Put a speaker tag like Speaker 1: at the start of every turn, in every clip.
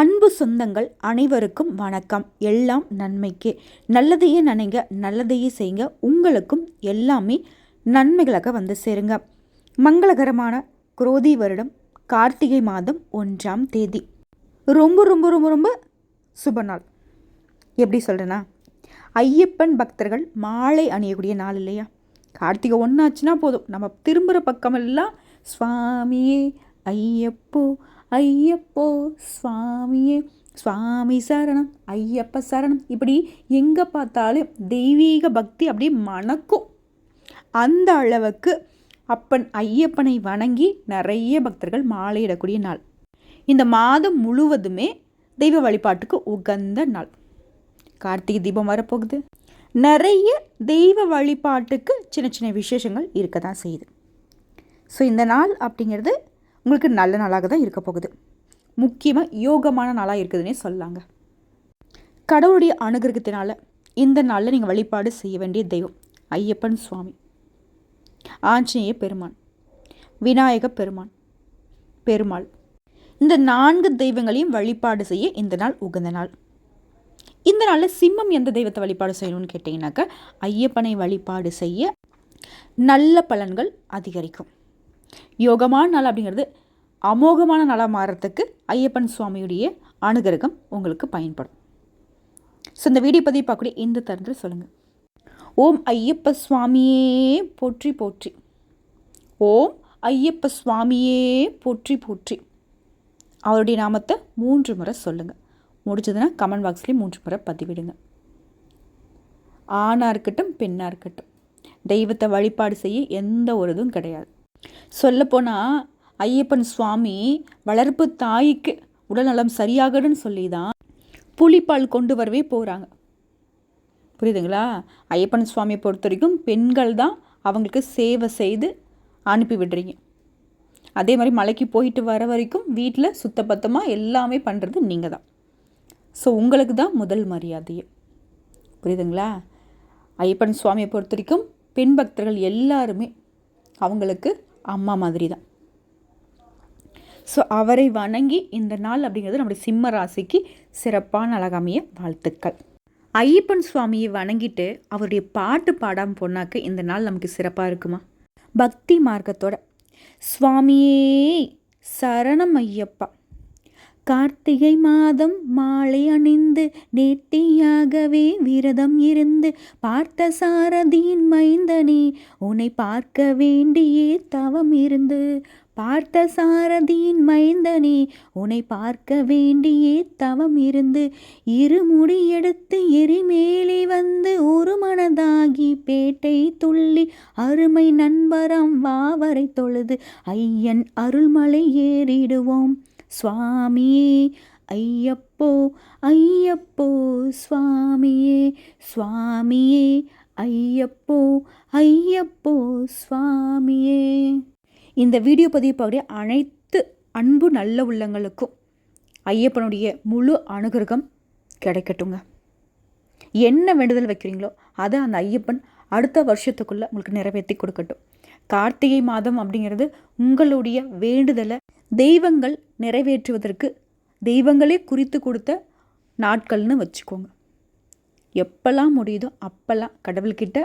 Speaker 1: அன்பு சொந்தங்கள் அனைவருக்கும் வணக்கம். எல்லாம் நன்மைக்கே. நல்லதையே நினைங்க நல்லதையே செய்யுங்க. உங்களுக்கும் எல்லாமே நன்மைகளாக வந்து சேருங்க. மங்களகரமான குரோதி வருடம் கார்த்திகை மாதம் ஒன்றாம் தேதி. ரொம்ப ரொம்ப ரொம்ப ரொம்ப சுப நாள். எப்படி சொல்கிறேன்னா ஐயப்பன் பக்தர்கள் மாலை அணியக்கூடிய நாள் இல்லையா? கார்த்திகை ஒன்றாச்சுன்னா போதும். நம்ம திரும்புகிற பக்கமெல்லாம் சுவாமியே ஐயப்போ ஐயப்போ சுவாமியே சுவாமி சரணம் ஐயப்ப சரணம். இப்படி எங்கே பார்த்தாலும் தெய்வீக பக்தி அப்படியே மணக்கும். அந்த அளவுக்கு அப்பன் ஐயப்பனை வணங்கி நிறைய பக்தர்கள் மாலையிடக்கூடிய நாள். இந்த மாதம் முழுவதுமே தெய்வ வழிபாட்டுக்கு உகந்த நாள். கார்த்திகை தீபம் வரப்போகுது. நிறைய தெய்வ வழிபாட்டுக்கு சின்ன சின்ன விசேஷங்கள் இருக்க தான் செய்யுது. ஸோ இந்த நாள் அப்படிங்கிறது உங்களுக்கு நல்ல நாளாக தான் இருக்க போகுது. முக்கியமாக யோகமான நாளாக இருக்குதுன்னே சொல்லாங்க. கடவுளுடைய அனுகிரகத்தினால இந்த நாளில் நீங்கள் வழிபாடு செய்ய வேண்டிய தெய்வம் ஐயப்பன் சுவாமி. ஆஞ்சநேய பெருமான் விநாயக பெருமான் பெருமாள். இந்த நான்கு தெய்வங்களையும் வழிபாடு செய்ய இந்த நாள் உகந்த நாள். இந்த நாளில் சிம்மம் எந்த தெய்வத்தை வழிபாடு செய்யணும்னு கேட்டிங்கனாக்கா ஐயப்பனை வழிபாடு செய்ய நல்ல பலன்கள் அதிகரிக்கும். யோகமான நாள் அப்படிங்கிறது அமோகமான நலம் மாறுறதுக்கு ஐயப்பன் சுவாமியுடைய அனுகிரகம் உங்களுக்கு பயன்படும். ஸோ இந்த வீடியோ பதிவு பார்க்கக்கூடிய இந்த தருணத்தில் சொல்லுங்கள் ஓம் ஐயப்ப சுவாமியே போற்றி போற்றி. ஓம் ஐயப்ப சுவாமியே போற்றி போற்றி. அவருடைய நாமத்தை மூன்று முறை சொல்லுங்கள் முடிச்சதுன்னா கமெண்ட் பாக்ஸ்லேயும் மூன்று முறை பதிவிடுங்க. ஆணாக இருக்கட்டும் பெண்ணாக இருக்கட்டும். தெய்வத்தை வழிபாடு செய்ய எந்த ஒரு இதுவும் கிடையாது. சொல்லப்போனால் ஐயப்பன் சுவாமி வளர்ப்பு தாய்க்கு உடல்நலம் சரியாகணும்னு சொல்லி தான் புலிப்பால் கொண்டு வரவே போகிறாங்க புரியுதுங்களா? ஐயப்பன் சுவாமியை பொறுத்த வரைக்கும் பெண்கள் தான் அவங்களுக்கு சேவை செய்து அனுப்பி விடுறீங்க. அதே மாதிரி மலைக்கு போயிட்டு வர வரைக்கும் வீட்டில் சுத்தபத்தமாக எல்லாமே பண்ணுறது நீங்கள் தான். ஸோ உங்களுக்கு தான் முதல் மரியாதையே. புரியுதுங்களா? ஐயப்பன் சுவாமியை பொறுத்த வரைக்கும் பெண் பக்தர்கள் எல்லாருமே அவங்களுக்கு அம்மா மாதிரி தான் ஸோ அவரை வணங்கி இந்த நாள் அப்படிங்கிறது நம்முடைய சிம்ம ராசிக்கு சிறப்பான அழகாமிய வாழ்த்துக்கள். ஐயப்பன் சுவாமியை வணங்கிட்டு அவருடைய பாட்டு பாடாமல் போனாக்க இந்த நாள் நமக்கு சிறப்பாக இருக்குமா? பக்தி மார்க்கத்தோட சுவாமியே சரணம் ஐயப்பா. கார்த்திகை மாதம் மாலை அணிந்து நேர்த்தியாகவே விரதம் இருந்து பார்த்த சாரதியின் மைந்தனே உன்னை பார்க்க வேண்டியே தவம் இருந்து பார்த்த சாரதியின் மைந்தனே உன்னை பார்க்க வேண்டியே தவம் இருந்து இருமுடி எடுத்து எரிமேலே வந்து ஒரு மனதாகி பேட்டை துள்ளி அருமை நண்பரம் வாவரை தொழுது ஐயன் அருள்மலை ஏறிடுவோம். சுவாமியே ஐயப்போ ஐயப்போ சுவாமியே சுவாமியே ஐயப்போ ஐயப்போ சுவாமியே. இந்த வீடியோ பதிவு பார்க்கக்கூடிய அனைத்து அன்பு நல்ல உள்ளங்களுக்கும் ஐயப்பனுடைய முழு அனுகிரகம் கிடைக்கட்டுங்க. என்ன வேண்டுதல் வைக்கிறீங்களோ அதை அந்த ஐயப்பன் அடுத்த வருஷத்துக்குள்ளே உங்களுக்கு நிறைவேற்றி கொடுக்கட்டும். கார்த்திகை மாதம் அப்படிங்கிறது உங்களுடைய வேண்டுதலை தெய்வங்கள் நிறைவேற்றுவதற்கு தெய்வங்களே குறித்து கொடுத்த நாட்கள்னு வச்சுக்கோங்க. எப்போல்லாம் முடியுதோ அப்போல்லாம் கடவுள்கிட்ட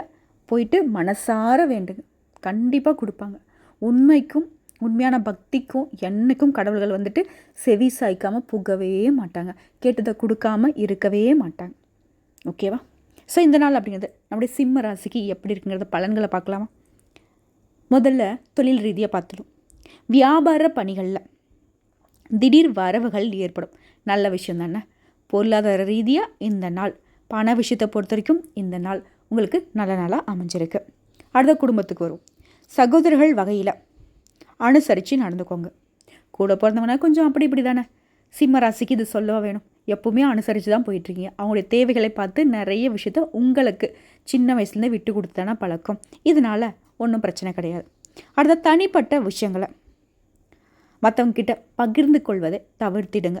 Speaker 1: போயிட்டு மனசார வேண்டுங்க. கண்டிப்பாக கொடுப்பாங்க. உண்மைக்கும் உண்மையான பக்திக்கும் என்னைக்கும் கடவுள்கள் வந்துட்டு செவி சாய்க்காமல் புகவே மாட்டாங்க. கேட்டதை கொடுக்காம இருக்கவே மாட்டாங்க. ஓகேவா ஸோ இந்த நாள் அப்படிங்கிறது நம்முடைய சிம்ம ராசிக்கு எப்படி இருக்குங்கிறத பலன்களை பார்க்கலாமா? முதல்ல தொழில் ரீதியாக பார்த்துடும் வியாபார பணிகளில் திடீர் வரவுகள் ஏற்படும். நல்ல விஷயம் தானே? பொருளாதார ரீதியாக இந்த நாள் பண விஷயத்தை பொறுத்த வரைக்கும் இந்த நாள் உங்களுக்கு நல்ல நாளாக அமைஞ்சிருக்கு. அடுத்த குடும்பத்துக்கு வரும் சகோதரர்கள் வகையில் அனுசரித்து நடந்துக்கோங்க. கூட பிறந்தவனா கொஞ்சம் அப்படி இப்படி தானே? சிம்ம ராசிக்கு இது சொல்லவா வேணும்? எப்போவுமே அனுசரித்து தான் போயிட்டுருக்கீங்க. அவங்களுடைய தேவைகளை பார்த்து நிறைய விஷயத்த உங்களுக்கு சின்ன வயசுலேருந்து விட்டு கொடுத்தானா பழக்கம். இதனால் ஒன்றும் பிரச்சனை கிடையாது. அடுத்த தனிப்பட்ட விஷயங்களை மற்றவங்கக்கிட்ட பகிர்ந்து கொள்வதை தவிர்த்திடுங்க.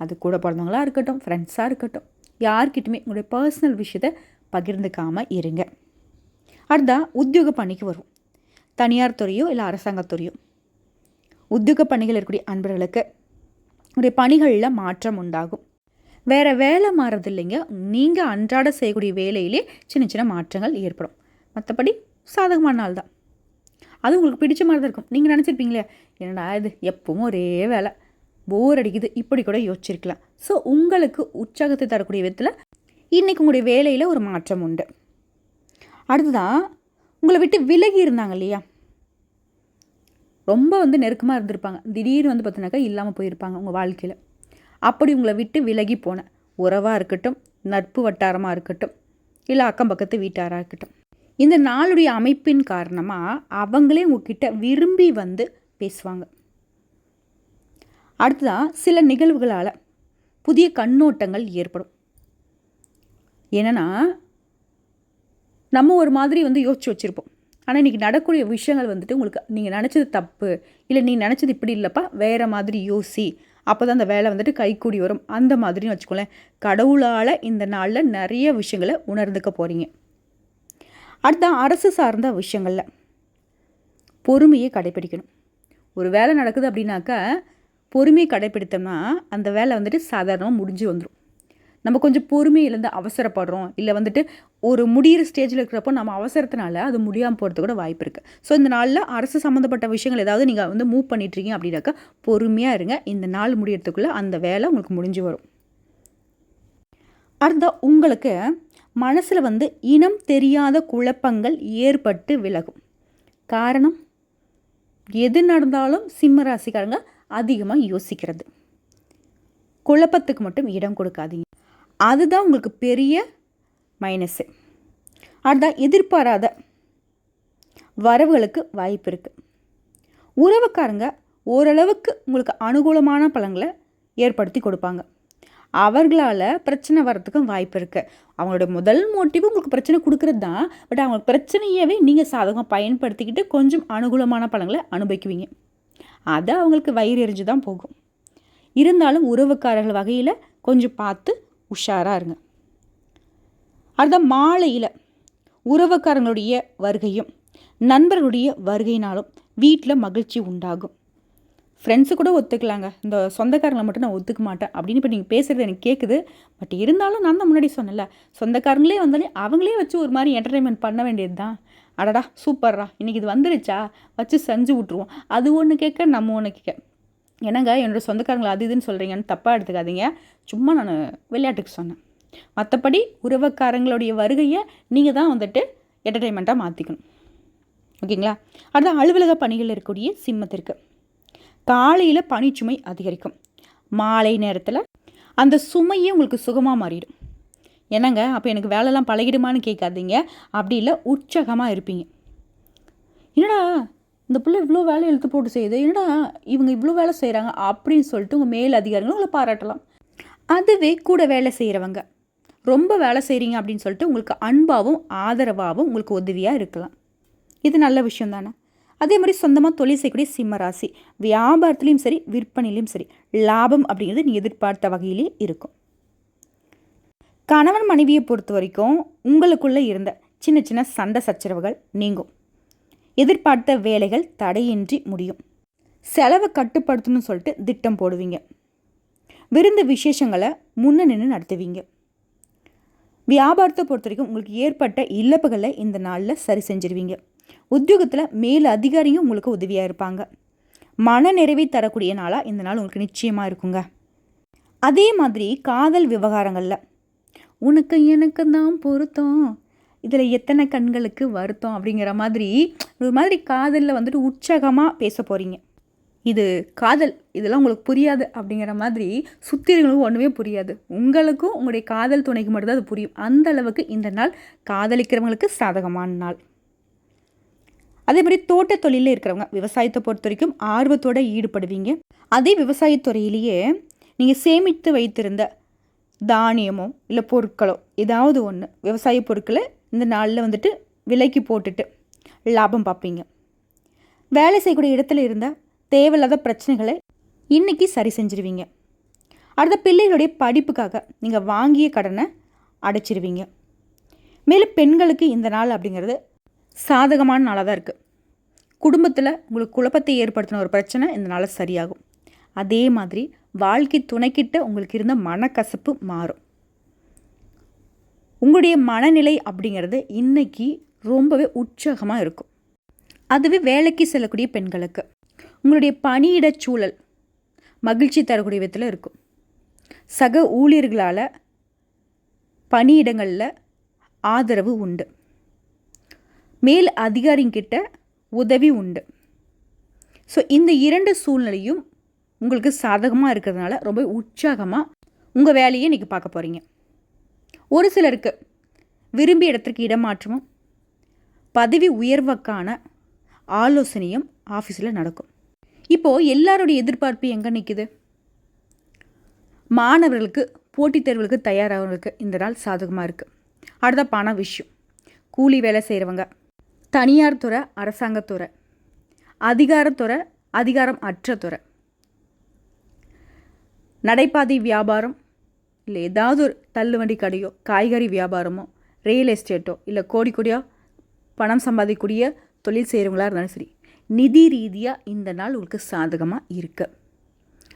Speaker 1: அது கூட பிறந்தவங்களாக இருக்கட்டும் ஃப்ரெண்ட்ஸாக இருக்கட்டும் யார்கிட்டுமே உங்களுடைய பர்சனல் விஷயத்தை பகிர்ந்துக்காமல் இருங்க. அடுத்தா உத்தியோக பணிக்கு வரும் தனியார் துறையோ இல்லை அரசாங்கத்துறையோ உத்தியோக பணிகள் இருக்கக்கூடிய அன்பர்களுக்கு உடைய பணிகளில் மாற்றம் உண்டாகும். வேறு வேலை மாறுறது இல்லைங்க. நீங்கள் அன்றாட செய்யக்கூடிய வேலையிலே சின்ன சின்ன மாற்றங்கள் ஏற்படும். மற்றபடி சாதகமான நாள் தான். அது உங்களுக்கு பிடிச்ச மாதிரி தான் இருக்கும். நீங்கள் நினச்சிருப்பீங்களே என்னடா இது? எப்பவும் ஒரே வேலை. போர் அடிக்குது. இப்படி கூட யோசிச்சிருக்கலாம். ஸோ உங்களுக்கு உற்சாகத்தை தரக்கூடிய விதத்தில் இன்றைக்கி உங்களுடைய வேலையில் ஒரு மாற்றம் உண்டு. அடுத்ததான் உங்களை விட்டு விலகி இருந்தாங்க இல்லையா? ரொம்ப வந்து நெருக்கமாக இருந்திருப்பாங்க. திடீர்னு வந்து பார்த்தினாக்கா இல்லாமல் போயிருப்பாங்க உங்கள் வாழ்க்கையில். அப்படி உங்களை விட்டு விலகி போன உறவாக இருக்கட்டும் நட்பு வட்டாரமாக இருக்கட்டும் இல்லை அக்கம் பக்கத்து வீட்டாராக இருக்கட்டும் இந்த நாளுடைய அமைப்பின் காரணமாக அவங்களே உங்ககிட்ட விரும்பி வந்து பேசுவாங்க. அடுத்ததான் சில நிகழ்வுகளால் புதிய கண்ணோட்டங்கள் ஏற்படும். என்னென்னா நம்ம ஒரு மாதிரி வந்து யோசிச்சு வச்சுருப்போம். ஆனால் இன்றைக்கி நடக்கூடிய விஷயங்கள் வந்துட்டு உங்களுக்கு நீங்கள் நினச்சது தப்பு இல்லை நீ நினச்சது இப்படி இல்லைப்பா வேறு மாதிரி யோசி. அப்போ தான் அந்த வேலை வந்துட்டு கைக்கூடி வரும். அந்த மாதிரின்னு வச்சுக்கோங்களேன் கடவுளால் இந்த நாளில் நிறைய விஷயங்களை உணர்ந்துக்க போகிறீங்க அடுத்த அரசு சார்ந்த விஷயங்களில் பொறுமையை கடைப்பிடிக்கணும். ஒரு வேலை நடக்குது அப்படின்னாக்கா பொறுமையை கடைப்பிடித்தோம்னா அந்த வேலை வந்துட்டு சாதாரணமாக முடிஞ்சு வந்துடும் நம்ம கொஞ்சம் பொறுமையிலேருந்து அவசரப்படுறோம் இல்லை வந்துட்டு ஒரு முடிகிற ஸ்டேஜில் இருக்கிறப்போ நம்ம அவசரத்தினால அது முடியாமல் போகிறது கூட வாய்ப்பு இருக்குது ஸோ இந்த நாளில் அரசு சம்மந்தப்பட்ட விஷயங்கள் ஏதாவது நீங்கள் வந்து மூவ் பண்ணிட்டுருக்கீங்க அப்படின்னாக்கா பொறுமையாக இருங்க. இந்த நாள் முடியறதுக்குள்ளே அந்த வேலை உங்களுக்கு முடிஞ்சு வரும். அடுத்த உங்களுக்கு மனசில் வந்து இனம் தெரியாத குழப்பங்கள் ஏற்பட்டு விலகும். காரணம்? எது நடந்தாலும் சிம்ம ராசிக்காரங்க அதிகமாக யோசிக்கிறது. குழப்பத்துக்கு மட்டும் இடம் கொடுக்காதீங்க. அதுதான் உங்களுக்கு பெரிய மைனஸு அதுதான் எதிர்பாராத வரவுகளுக்கு வாய்ப்பு இருக்குது உறவுக்காரங்க ஓரளவுக்கு உங்களுக்கு அனுகூலமான பலங்களை ஏற்படுத்தி கொடுப்பாங்க. அவர்களால் பிரச்சனை வர்றதுக்கும் வாய்ப்பு இருக்குது அவங்களோட முதல் மோட்டிவ் உங்களுக்கு பிரச்சனை கொடுக்குறது தான் பட் அவங்க பிரச்சனையவே நீங்கள் சாதகம் பயன்படுத்திக்கிட்டு கொஞ்சம் அனுகூலமான பலங்களை அனுபவிக்குவீங்க. அது அவங்களுக்கு வயிறு எரிஞ்சு தான் போகும். இருந்தாலும் உறவுக்காரர்கள் வகையில் கொஞ்சம் பார்த்து உஷாராக இருங்க. அடுத்த மாலையில் உறவுக்காரங்களுடைய வருகையும் நண்பர்களுடைய வருகையினாலும் வீட்டில் மகிழ்ச்சி உண்டாகும். ஃப்ரெண்ட்ஸு கூட ஒத்துக்கலாங்க. இந்த சொந்தக்காரங்களை மட்டும் நான் ஒத்துக்க மாட்டேன் அப்படின்னு இப்போ நீங்கள் பேசுகிறது எனக்கு கேட்குது பட் இருந்தாலும் நான் தான் முன்னாடி சொன்னல சொந்தக்காரங்களே வந்தாலே அவங்களே வச்சு ஒரு மாதிரி என்டர்டைன்மெண்ட் பண்ண வேண்டியது தான் அடடா சூப்பர்ரா. இன்றைக்கி இது வந்துருச்சா? வச்சு செஞ்சு விட்ருவோம் அது ஒன்று கேட்க நம்ம ஒன்று கேட்க. என்னங்க என்னோடய சொந்தக்காரங்களை அது இதுன்னு சொல்கிறீங்கன்னு தப்பாக எடுத்துக்காதீங்க. சும்மா நான் விளையாட்டுக்கு சொன்னேன். மற்றபடி உறவுக்காரங்களுடைய வருகையை நீங்கள் தான் வந்துட்டு என்டர்டெயின்மெண்ட்டாக மாற்றிக்கணும் ஓகேங்களா? அடுத்த அலுவலக பணிகள் இருக்கக்கூடிய சிம்மத்திற்கு. காலையில் பனிச்சுமை அதிகரிக்கும். மாலை நேரத்தில் அந்த சுமையே உங்களுக்கு சுகமாக மாறிடும். என்னங்க? அப்போ எனக்கு வேலைலாம் பழகிடுமான்னு கேட்காதீங்க. அப்படி இல்லை உற்சாகமாக இருப்பீங்க. என்னடா இந்த பிள்ளை இவ்வளோ வேலை இழுத்து போட்டு செய்யுது. என்னடா இவங்க இவ்வளோ வேலை செய்கிறாங்க அப்படின்னு சொல்லிட்டு உங்கள் மேல் அதிகாரிகளும் உங்களை பாராட்டலாம். அதுவே கூட வேலை செய்கிறவங்க ரொம்ப வேலை செய்கிறீங்க அப்படின்னு சொல்லிட்டு உங்களுக்கு அன்பாகவும் ஆதரவாகவும் உங்களுக்கு உதவியாக இருக்கலாம். இது நல்ல விஷயம் தானே? அதே மாதிரி சொந்தமாக தொழில் செய்யக்கூடிய சிம்ம ராசி. வியாபாரத்துலேயும் சரி விற்பனையிலையும் சரி லாபம் அப்படிங்கிறது நீ எதிர்பார்த்த வகையிலே இருக்கும். கணவன் மனைவியை பொறுத்த வரைக்கும் உங்களுக்குள்ளே இருந்த சின்ன சின்ன சண்டை சச்சரவுகள் நீங்கும். எதிர்பார்த்த வேலைகள் தடையின்றி முடியும். செலவை கட்டுப்படுத்தணும்னு சொல்லிட்டு திட்டம் போடுவீங்க. விருந்து விசேஷங்களை முன்ன நின்று நடத்துவீங்க. வியாபாரத்தை பொறுத்த வரைக்கும் உங்களுக்கு ஏற்பட்ட இழப்புகளை இந்த நாளில் சரி செஞ்சிருவீங்க. உத்தியோகத்தில் மேல் அதிகாரியும் உங்களுக்கு உதவியாக இருப்பாங்க. மன நிறைவை தரக்கூடிய நாளாக இந்த நாள் உங்களுக்கு நிச்சயமாக இருக்குங்க. அதே மாதிரி காதல் விவகாரங்களில். உனக்கு எனக்கு தான் பொருத்தம். இதில் எத்தனை கண்களுக்கு வருத்தம் அப்படிங்கிற மாதிரி ஒரு மாதிரி காதலில் வந்துட்டு உற்சாகமாக பேச போகிறீங்க இது காதல் இதெல்லாம் உங்களுக்கு புரியாது அப்படிங்கிற மாதிரி சுத்திரங்களுக்கும் ஒன்றுமே புரியாது. உங்களுக்கும் உங்களுடைய காதல் துணைக்கு மட்டும்தான் அது புரியும். அந்த அளவுக்கு இந்த நாள் காதலிக்கிறவங்களுக்கு சாதகமான நாள். அதே மாதிரி தோட்ட தொழிலில் இருக்கிறவங்க விவசாயத்தை பொறுத்த வரைக்கும் ஆர்வத்தோடு ஈடுபடுவீங்க. அதே விவசாயத்துறையிலேயே நீங்கள் சேமித்து வைத்திருந்த தானியமோ இல்லை பொருட்களோ ஏதாவது ஒன்று விவசாய பொருட்களை இந்த நாளில் வந்துட்டு விலைக்கு போட்டுட்டு லாபம் பார்ப்பீங்க. வேலை செய்யக்கூடிய இடத்துல இருந்தால் தேவையில்லாத பிரச்சனைகளை இன்றைக்கி சரி செஞ்சிருவீங்க. அடுத்த பிள்ளைகளுடைய படிப்புக்காக நீங்கள் வாங்கிய கடனை அடைச்சிருவீங்க. மேலும் பெண்களுக்கு இந்த நாள் அப்படிங்கிறது சாதகமான நாளாக தான் இருக்குது குடும்பத்தில் உங்களுக்கு குழப்பத்தை ஏற்படுத்தின ஒரு பிரச்சனை இந்த நாளில் சரியாகும். அதே மாதிரி வாழ்க்கை துணைக்கிட்ட உங்களுக்கு இருந்த மனக்கசப்பு மாறும். உங்களுடைய மனநிலை அப்படிங்கிறது இன்றைக்கி ரொம்பவே உற்சாகமாக இருக்கும். அதுவே வேலைக்கு செல்லக்கூடிய பெண்களுக்கு. உங்களுடைய பணியிடச் சூழல் மகிழ்ச்சி தரக்கூடிய விதத்தில் இருக்கும். சக ஊழியர்களால் பணியிடங்களில் ஆதரவு உண்டு. மேல் அதிகாரிங்கிட்ட உதவி உண்டு. ஸோ இந்த இரண்டு சூழ்நிலையும் உங்களுக்கு சாதகமாக இருக்கிறதுனால ரொம்ப உற்சாகமாக உங்கள் வேலையை இன்றைக்கி பார்க்க போகிறீங்க ஒரு சிலருக்கு விரும்பிய இடத்திற்கு இடமாற்றமும் பதவி உயர்வுக்கான ஆலோசனையும் ஆஃபீஸில் நடக்கும். இப்போது எல்லாருடைய எதிர்பார்ப்பு எங்கே நிற்குது மாணவர்களுக்கு போட்டித் தேர்வுகளுக்கு தயாராகிறவங்களுக்கு இந்த நாள் சாதகமாக இருக்குது அடுத்த பண விஷயம். கூலி வேலை செய்கிறவங்க தனியார் துறை அரசாங்கத்துறை அதிகாரத்துறை அதிகாரம் அற்ற துறை. நடைபாதை வியாபாரம் இல்லை ஏதாவது ஒரு தள்ளுவண்டி கடையோ காய்கறி வியாபாரமோ ரியல் எஸ்டேட்டோ இல்லை கோடி கோடியாக பணம் சம்பாதிக்கக்கூடிய தொழில் செய்கிறவங்களா இருந்தாலும் சரி நிதி ரீதியாக இந்த நாள் உங்களுக்கு சாதகமாக இருக்கு.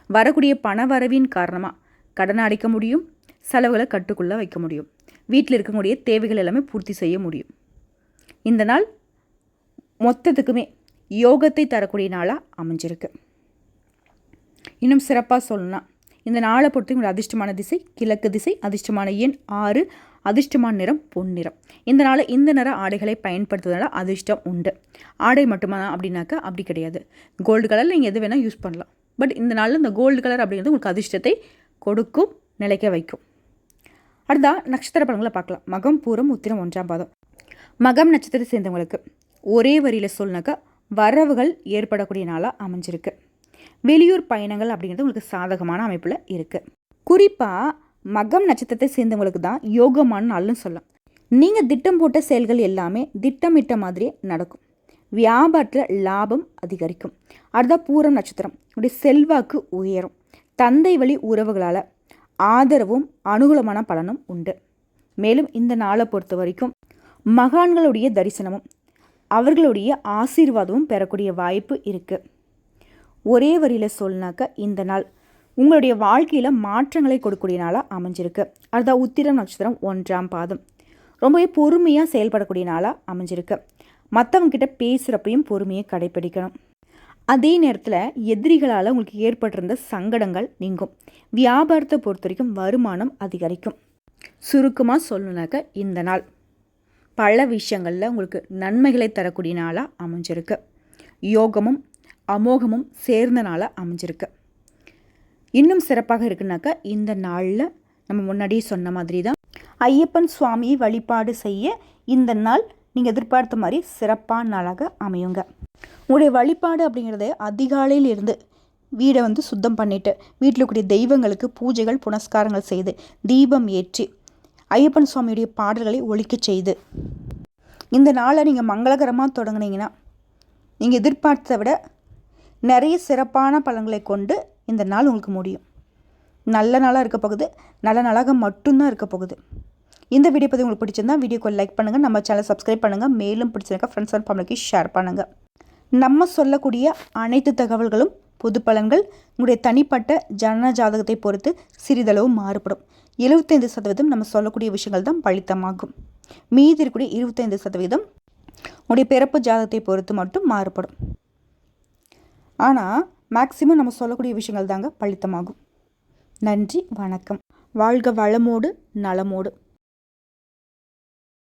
Speaker 1: வரக்கூடிய பண வரவின் காரணமாக கடனை அடைக்க முடியும் செலவுகளை கட்டுக்குள்ளே வைக்க முடியும். வீட்டில் இருக்கக்கூடிய தேவைகள் எல்லாமே பூர்த்தி செய்ய முடியும். இந்த நாள் மொத்தத்துக்குமே யோகத்தை தரக்கூடிய நாளாக அமைஞ்சிருக்கு. இன்னும் சிறப்பாக சொல்லணும்னா இந்த நாளை பொறுத்து உங்களோட அதிர்ஷ்டமான திசை கிழக்கு திசை அதிர்ஷ்டமான எண் ஆறு அதிர்ஷ்டமான நிறம் பொன்னிறம் இந்த இந்த நிற ஆடைகளை பயன்படுத்துவதனால அதிர்ஷ்டம் உண்டு. ஆடை மட்டுமா அப்படின்னாக்கா அப்படி கிடையாது. கோல்டு கலரில் நீங்கள் எது வேணால் யூஸ் பண்ணலாம். பட் இந்த நாளில் இந்த கோல்டு கலர் அப்படிங்கிறது உங்களுக்கு அதிர்ஷ்டத்தை கொடுக்கும் நிலைக்க வைக்கும். அடுத்தா நட்சத்திர பலன்களை பார்க்கலாம். மகம் பூரம் உத்திரம் ஒன்றாம் பாதம். மகம் நட்சத்திரத்தை சேர்ந்தவங்களுக்கு ஒரே வரியில் சொல்லினாக்கா வரவுகள் ஏற்படக்கூடிய நாளாக அமைஞ்சிருக்கு. வெளியூர் பயணங்கள் அப்படிங்கிறது உங்களுக்கு சாதகமான அமைப்பில் இருக்குது குறிப்பாக மகம் நட்சத்திரத்தை சேர்ந்தவங்களுக்கு தான் யோகமான நாள்னு சொல்லலாம். நீங்கள் திட்டம் போட்ட செயல்கள் எல்லாமே திட்டமிட்ட மாதிரியே நடக்கும். வியாபாரத்தில் லாபம் அதிகரிக்கும். அடுத்த பூரம் நட்சத்திரம். உடைய செல்வாக்கு உயரும். தந்தை வழி உறவுகளால் ஆதரவும் அனுகூலமான பலனும் உண்டு. மேலும் இந்த நாளை பொறுத்த வரைக்கும் மகான்களுடைய தரிசனமும் அவர்களுடைய ஆசீர்வாதமும் பெறக்கூடிய வாய்ப்பு இருக்குது ஒரே வரியில் சொல்லினாக்க இந்த நாள் உங்களுடைய வாழ்க்கையில் மாற்றங்களை கொடுக்கக்கூடிய நாளாக அமைஞ்சிருக்கு. அதுதான் உத்திரம் நட்சத்திரம் ஒன்றாம் பாதம். ரொம்பவே பொறுமையாக செயல்படக்கூடிய நாளாக அமைஞ்சிருக்கு. மற்றவங்கிட்ட பேசுகிறப்பையும் பொறுமையை கடைப்பிடிக்கணும். அதே நேரத்தில் எதிரிகளால் உங்களுக்கு ஏற்பட்டிருந்த சங்கடங்கள் நீங்கும். வியாபாரத்தை பொறுத்த வரைக்கும் வருமானம் அதிகரிக்கும். சுருக்கமாக சொல்லணுனாக்க இந்த நாள். பல விஷயங்களில் உங்களுக்கு நன்மைகளை தரக்கூடிய நாளாக அமைஞ்சிருக்கு. யோகமும் அமோகமும் சேர்ந்த நாளாக அமைஞ்சிருக்கு. இன்னும் சிறப்பாக இருக்குனாக்கா இந்த நாளில் நம்ம முன்னாடியே சொன்ன மாதிரி தான் ஐயப்பன் சுவாமியை வழிபாடு செய்ய இந்த நாள் நீங்கள் எதிர்பார்த்த மாதிரி சிறப்பான நாளாக அமையுங்க. உங்களுடைய வழிபாடு அப்படிங்கிறது அதிகாலையில் இருந்து வீடை வந்து சுத்தம் பண்ணிவிட்டு வீட்டில் கூடிய தெய்வங்களுக்கு பூஜைகள் புனஸ்காரங்கள் செய்து தீபம் ஏற்றி ஐயப்பன் சுவாமியுடைய பாடல்களை ஒழிக்க செய்து இந்த நாளை நீங்கள் மங்களகரமாக தொடங்குனீங்கன்னா நீங்கள் எதிர்பார்த்ததை விட நிறைய சிறப்பான பலன்களை கொண்டு இந்த நாள் உங்களுக்கு முடியும். நல்ல நாளாக இருக்க போகுது. நல்ல நாளாக மட்டும்தான் இருக்க போகுது. இந்த வீடியோ பற்றி உங்களுக்கு பிடிச்சிருந்தா வீடியோக்கு லைக் பண்ணுங்கள் நம்ம சேனல் சப்ஸ்கிரைப் பண்ணுங்கள் மேலும் பிடிச்சிருக்கா ஃப்ரெண்ட்ஸ் அண்ட் ஃபேமிலிக்கு ஷேர் பண்ணுங்கள் நம்ம சொல்லக்கூடிய அனைத்து தகவல்களும் பொது பலன்கள் உங்களுடைய தனிப்பட்ட ஜன ஜாதகத்தை பொறுத்து சிறிதளவு மாறுபடும். எழுபத்தைந்து சதவீதம் நம்ம சொல்லக்கூடிய விஷயங்கள் தான் பழித்தமாகும் மீதி இருக்கக்கூடிய இருபத்தைந்து சதவீதம் உங்களுடைய பிறப்பு ஜாதகத்தை பொறுத்து மட்டும் மாறுபடும். ஆனால் மேக்சிமம் நம்ம சொல்லக்கூடிய விஷயங்கள் தாங்க பழித்தமாகும் நன்றி வணக்கம். வாழ்க வளமோடு நலமோடு.